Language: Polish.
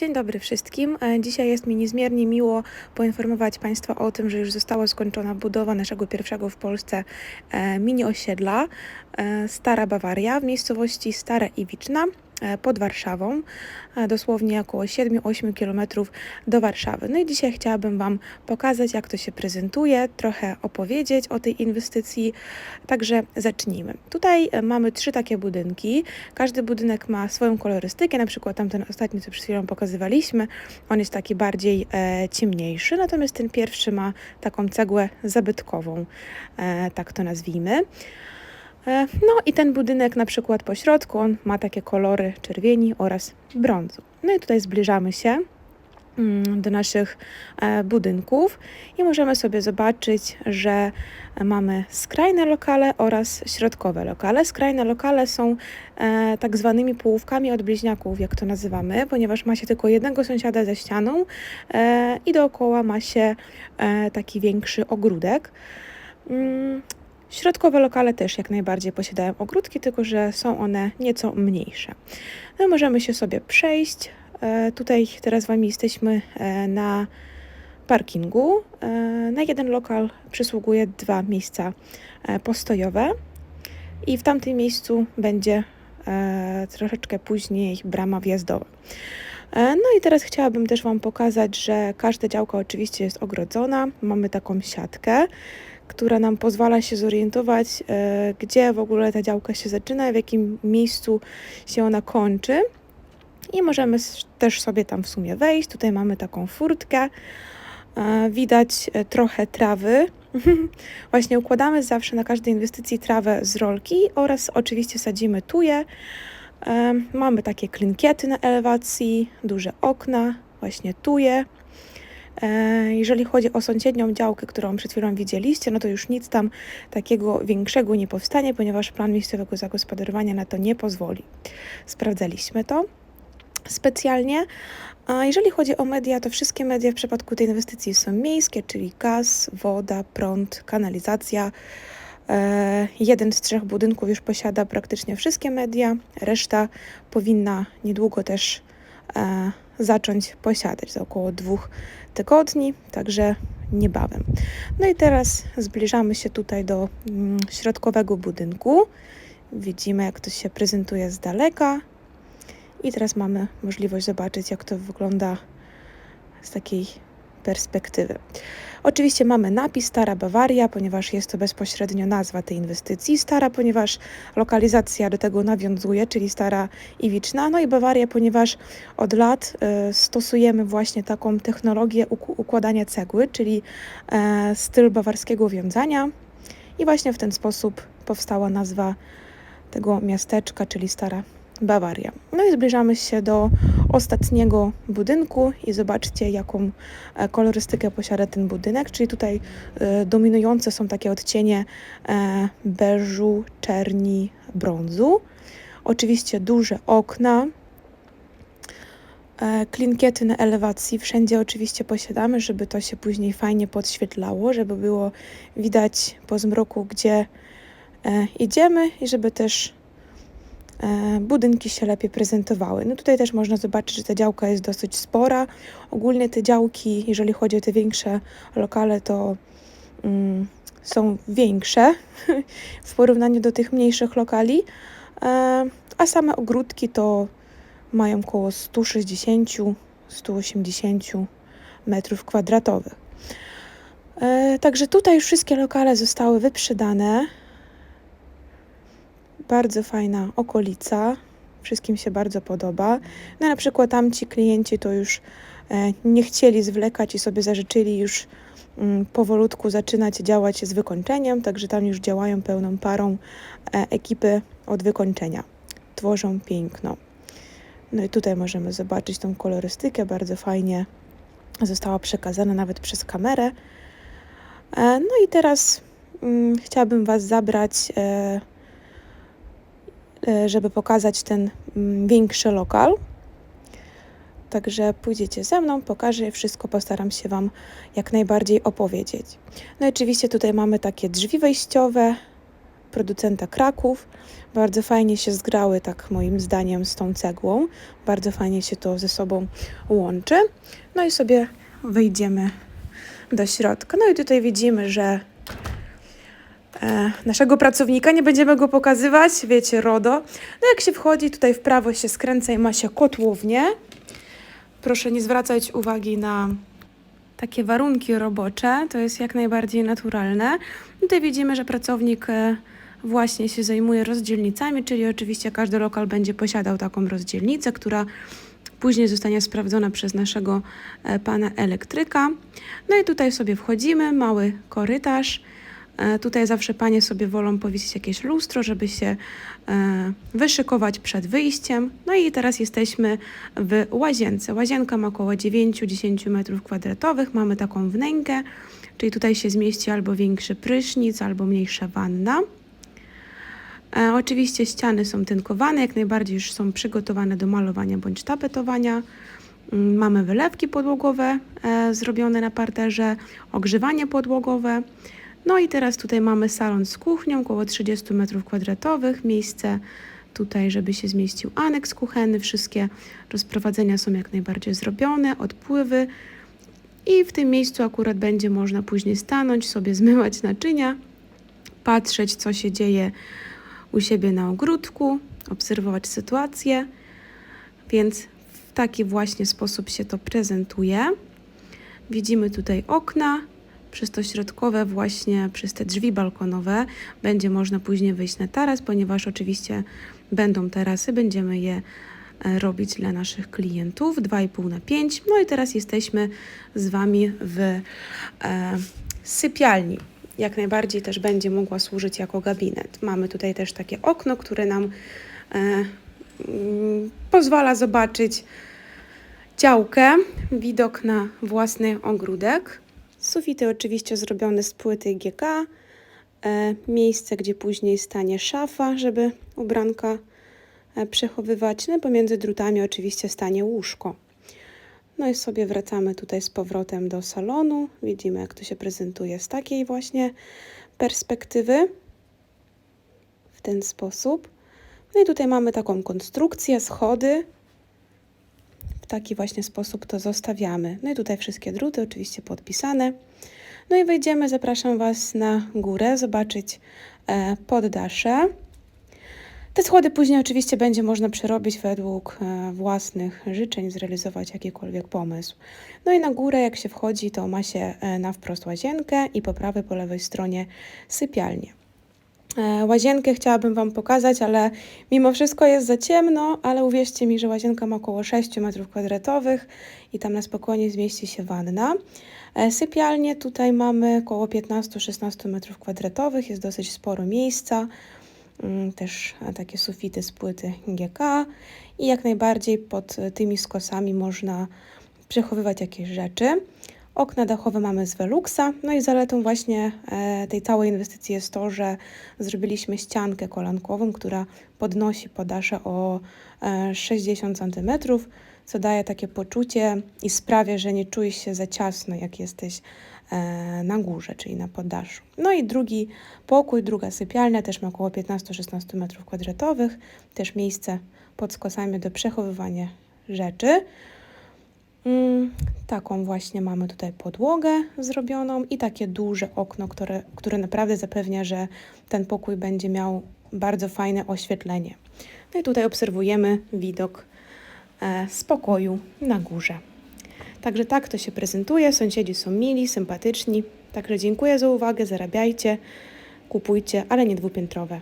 Dzień dobry wszystkim. E, Dzisiaj jest mi niezmiernie miło poinformować Państwa o tym, że już została skończona budowa naszego pierwszego w Polsce e, mini osiedla e, Stara Bawaria w miejscowości Stara Iwiczna pod Warszawą, e, dosłownie około 7-8 km do Warszawy. No i dzisiaj chciałabym Wam pokazać, jak to się prezentuje, trochę opowiedzieć o tej inwestycji, także zacznijmy. Tutaj e, mamy trzy takie budynki. Każdy budynek ma swoją kolorystykę, na przykład tamten ostatni, co przed chwilą pokazywaliśmy, on jest taki bardziej e, ciemniejszy, natomiast ten pierwszy ma taką cegłę zabytkową, e, tak to nazwijmy. E, No i ten budynek na przykład po środku, on ma takie kolory czerwieni oraz brązu. No i tutaj zbliżamy się mm, do naszych e, budynków i możemy sobie zobaczyć, że mamy skrajne lokale oraz środkowe lokale. Skrajne lokale są e, tak zwanymi połówkami od bliźniaków, jak to nazywamy, ponieważ ma się tylko jednego sąsiada ze ścianą i dookoła ma się taki większy ogródek. Środkowe lokale też jak najbardziej posiadają ogródki, tylko że są one nieco mniejsze. No, możemy się sobie przejść. E, Tutaj teraz Wami jesteśmy e, na parkingu. E, Na jeden lokal przysługuje dwa miejsca postojowe i w tamtym miejscu będzie troszeczkę później brama wjazdowa. No i teraz chciałabym też Wam pokazać, że każda działka oczywiście jest ogrodzona. Mamy taką siatkę, która nam pozwala się zorientować, e, gdzie w ogóle ta działka się zaczyna, w jakim miejscu się ona kończy. I możemy też sobie tam w sumie wejść. Tutaj mamy taką furtkę. E, Widać e, trochę trawy. Właśnie układamy zawsze na każdej inwestycji trawę z rolki oraz oczywiście sadzimy tuje. Mamy takie klinkiety na elewacji, duże okna, właśnie tuje. E, Jeżeli chodzi o sąsiednią działkę, którą przed chwilą widzieliście, no to już nic tam takiego większego nie powstanie, ponieważ plan miejscowego zagospodarowania na to nie pozwoli. Sprawdzaliśmy to specjalnie. A jeżeli chodzi o media, to wszystkie media w przypadku tej inwestycji są miejskie, czyli gaz, woda, prąd, kanalizacja. E, Jeden z trzech budynków już posiada praktycznie wszystkie media, reszta powinna niedługo też e, zacząć posiadać za około dwóch tygodni, także niebawem. No i teraz zbliżamy się tutaj do mm, środkowego budynku. Widzimy, jak to się prezentuje z daleka. I teraz mamy możliwość zobaczyć, jak to wygląda z takiej perspektywy. Oczywiście mamy napis Stara Bawaria, ponieważ jest to bezpośrednio nazwa tej inwestycji. Stara, ponieważ lokalizacja do tego nawiązuje, czyli Stara Iwiczna. No i Bawaria, ponieważ od lat e, stosujemy właśnie taką technologię uk- układania cegły, czyli e, styl bawarskiego wiązania. I właśnie w ten sposób powstała nazwa tego miasteczka, czyli Stara Bawaria. No i zbliżamy się do ostatniego budynku i zobaczcie, jaką e, kolorystykę posiada ten budynek, czyli tutaj e, dominujące są takie odcienie e, beżu, czerni, brązu. Oczywiście duże okna, klinkiety na elewacji. Wszędzie oczywiście posiadamy, żeby to się później fajnie podświetlało, żeby było widać po zmroku, gdzie idziemy i żeby też budynki się lepiej prezentowały. No tutaj też można zobaczyć, że ta działka jest dosyć spora. Ogólnie te działki, jeżeli chodzi o te większe lokale, to mm, są większe w porównaniu do tych mniejszych lokali, e, a same ogródki to mają około 160-180 metrów kwadratowych. E, Także tutaj już wszystkie lokale zostały wyprzedane. Bardzo fajna okolica. Wszystkim się bardzo podoba. No na przykład tamci klienci to już e, nie chcieli zwlekać i sobie zażyczyli już mm, powolutku zaczynać działać z wykończeniem, także tam już działają pełną parą e, ekipy od wykończenia. Tworzą piękno. No i tutaj możemy zobaczyć tą kolorystykę, bardzo fajnie została przekazana nawet przez kamerę. E, No i teraz mm, chciałabym Was zabrać e, żeby pokazać ten mm, większy lokal. Także pójdziecie ze mną, pokażę wszystko, postaram się Wam jak najbardziej opowiedzieć. No i oczywiście tutaj mamy takie drzwi wejściowe, producenta Kraków. Bardzo fajnie się zgrały, tak moim zdaniem, z tą cegłą. Bardzo fajnie się to ze sobą łączy. No i sobie wejdziemy do środka. No i tutaj widzimy, że e, naszego pracownika, nie będziemy go pokazywać, wiecie, RODO. No jak się wchodzi, tutaj w prawo się skręca i ma się kotłownię. Proszę nie zwracać uwagi na takie warunki robocze, to jest jak najbardziej naturalne. Tutaj widzimy, że pracownik e, właśnie się zajmuje rozdzielnicami, czyli oczywiście każdy lokal będzie posiadał taką rozdzielnicę, która później zostanie sprawdzona przez naszego e, pana elektryka. No i tutaj sobie wchodzimy, mały korytarz. E, Tutaj zawsze panie sobie wolą powiesić jakieś lustro, żeby się e, wyszykować przed wyjściem. No i teraz jesteśmy w łazience. Łazienka ma około 9-10 metrów kwadratowych. Mamy taką wnękę, czyli tutaj się zmieści albo większy prysznic, albo mniejsza wanna. E, oczywiście ściany są tynkowane, jak najbardziej już są przygotowane do malowania bądź tapetowania. Mm, Mamy wylewki podłogowe zrobione na parterze, ogrzewanie podłogowe. No i teraz tutaj mamy salon z kuchnią, około 30 m2, miejsce tutaj, żeby się zmieścił aneks kuchenny, wszystkie rozprowadzenia są jak najbardziej zrobione, odpływy. I w tym miejscu akurat będzie można później stanąć, sobie zmywać naczynia, patrzeć co się dzieje u siebie na ogródku, obserwować sytuację, więc w taki właśnie sposób się to prezentuje. Widzimy tutaj okna, przez to środkowe właśnie, przez te drzwi balkonowe będzie można później wyjść na taras, ponieważ oczywiście będą tarasy, będziemy je e, robić dla naszych klientów 2,5 na 5. No i teraz jesteśmy z Wami w e, sypialni. Jak najbardziej też będzie mogła służyć jako gabinet. Mamy tutaj też takie okno, które nam e, mm, pozwala zobaczyć działkę, widok na własny ogródek. Sufity oczywiście zrobione z płyty GK. E, miejsce, gdzie później stanie szafa, żeby ubranka e, przechowywać. No pomiędzy drutami oczywiście stanie łóżko. No i sobie wracamy tutaj z powrotem do salonu. Widzimy, jak to się prezentuje z takiej właśnie perspektywy. W ten sposób. No i tutaj mamy taką konstrukcję, schody. Taki właśnie sposób to zostawiamy. No i tutaj wszystkie druty oczywiście podpisane. No i wejdziemy, zapraszam Was na górę, zobaczyć e, poddasze. Te schody później oczywiście będzie można przerobić według e, własnych życzeń, zrealizować jakikolwiek pomysł. No i na górę, jak się wchodzi, to ma się e, na wprost łazienkę i po prawej, po lewej stronie sypialnię. E, Łazienkę chciałabym Wam pokazać, ale mimo wszystko jest za ciemno, ale uwierzcie mi, że łazienka ma około 6 m2 i tam na spokojnie zmieści się wanna. E, Sypialnie tutaj mamy około 15-16 m2, jest dosyć sporo miejsca. Mm, Też takie sufity z płyty GK i jak najbardziej pod tymi skosami można przechowywać jakieś rzeczy. Okna dachowe mamy z Veluxa, no i zaletą właśnie e, tej całej inwestycji jest to, że zrobiliśmy ściankę kolankową, która podnosi podasze o e, 60 cm, co daje takie poczucie i sprawia, że nie czujesz się za ciasno, jak jesteś e, na górze, czyli na poddaszu. No i drugi pokój, druga sypialnia też ma około 15-16 m2, też miejsce pod skosami do przechowywania rzeczy. Mm, taką właśnie mamy tutaj podłogę zrobioną i takie duże okno, które, które naprawdę zapewnia, że ten pokój będzie miał bardzo fajne oświetlenie. No i tutaj obserwujemy widok e, z pokoju na górze. Także tak to się prezentuje. Sąsiedzi są mili, sympatyczni. Także dziękuję za uwagę, zarabiajcie, kupujcie, ale nie dwupiętrowe.